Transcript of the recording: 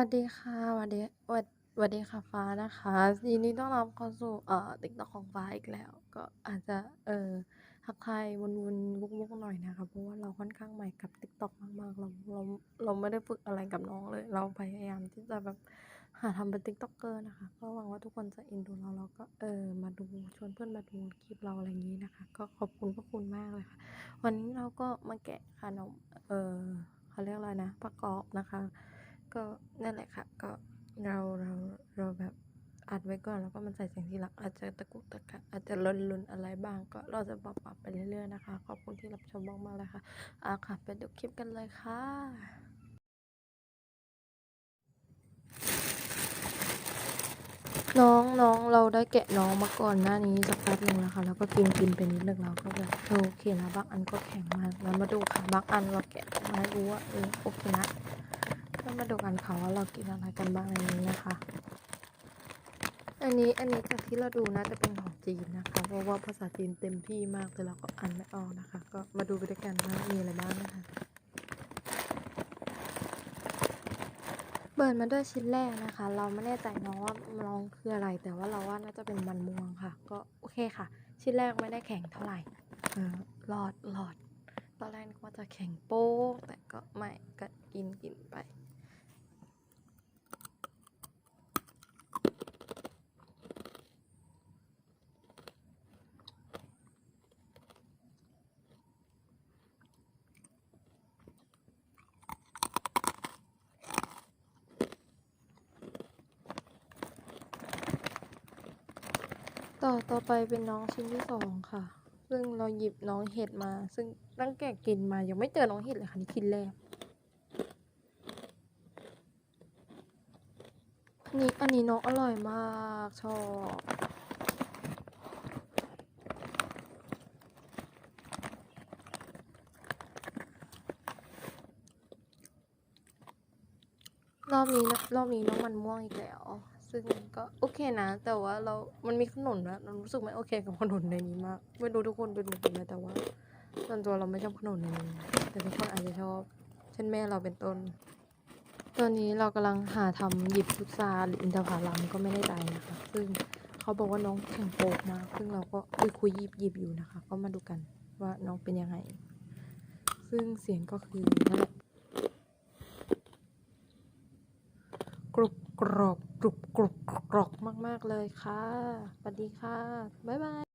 วัสดีค่ะสวัสดีวัดสวัสดีค่ะฟ้านะคะยินดีต้อนรับเข้าสู่เอ่อ TikTok ของฟ้าอีกแล้ว ก็อาจจะเอ่อทักทายวนๆวกๆหน่อยนะคะเพราะว่าเราค่อนข้างใหม่กับ TikTok มากๆเราเราเราไม่ได้ฝึกอะไรกับน้องเลย เราพยายามที่จะแบบหาทำเป็น TikToker นะคะก็หวังว่าทุกคนจะอ็นดูเราแล้วก็เอ่อมาดูชวนเพื่อนมาดูคลิปเราอะไรอย่างงี้นะคะ ก็ขอบคุณพระคุณมากเลยค่ะ วันนี้เราก็มาแกะขนมเอ่อเขาเรียกอะไรนะประกอบนะคะ ก็นั่นแหละค่ะ ก็เราเราเราแบบอัดไว้ก่อนแล้วก็มันใส่เสียงทีหลังอาจจะตะกุกตะกักอาจจะลนๆอะไรบ้าง ก็เราจะปรับปรับไปเรื่อยๆนะคะ ขอบคุณที่รับชมมากๆเลยค่ะอ่าค่ะไปดูคลิปกันเลยค่ะน้องน้องเราได้แกะน้องมาก่อนหน้านี้สักแป๊บหนึ่งแล้วค่ะ แล้วก็กินกินไปนิดนึงเราก็แบบโอเคนะบางอันก็แข็งมากแล้วมาดูค่ะบางอันเราแกะมาให้รู้ว่าเออโอเคนะ้มาดูกันค่ะว่าเรากินอะไรกันบ้างในนี้นะคะ อันนี้อันนี้จากที่เราดูน่าจะเป็นของจีนนะคะ เพราะว่าภาษาจีนเต็มที่มากแต่เราก็อ่านไม่ออกนะคะ ก็มาดูไปด้วยกันว่ามีอะไรบ้างนะคะเปิดมาด้วยชิ้นแรกนะคะ เราไม่แน่ใจน้องว่าลองคืออะไร แต่ว่าเราว่าน่าจะเป็นมันม่วงค่ะ ก็โอเคค่ะ ชิ้นแรกไม่ได้แข็งเท่าไหร่เออหลอดหลอดตอนแรกนึกว่าจะแข็งโป๊กแต่ก็ไม่ก็กินกินไป ต่อต่อไปเป็นน้องชิ้นที่สองค่ะ ซึ่งเราหยิบน้องเห็ดมา ซึ่งตั้งแต่กินมายังไม่เจอน้องเห็ดเลยค่ะนี่ชิ้นแรกอันนี้อันนี้น้องอร่อยมากชอบรอบนี้นะรอบนี้น้องมันม่วงอีกแล้ว ซึ่งก็โอเคนะ แต่ว่าเรา มันมีขนุนนะเรารู้สึกไม่โอเคกับขนุนในนี้มาก ไม่รู้ทุกคนเป็นเหมือนกันไหมแต่ว่าส่วนตัวเราไม่ชอบขนุนในนี้ แต่ทุกคนอาจจะชอบ เช่นแม่เราเป็นต้น ตอนนี้เรากำลังหาทำหยิบพุทราหรืออินทผลัมก็ไม่ได้ใจนะคะ ซึ่งเขาบอกว่าน้องแข็งโปกมาก ซึ่งเราก็คุยคุยหยิบหยิบอยู่นะคะ ก็มาดูกันว่าน้องเป็นยังไง ซึ่งเสียงก็คือนั่นแหละกรุบ กรอบกรุบกรุบกรอบมาก ๆ เลยค่ะ สวัสดีค่ะ บ๊ายบาย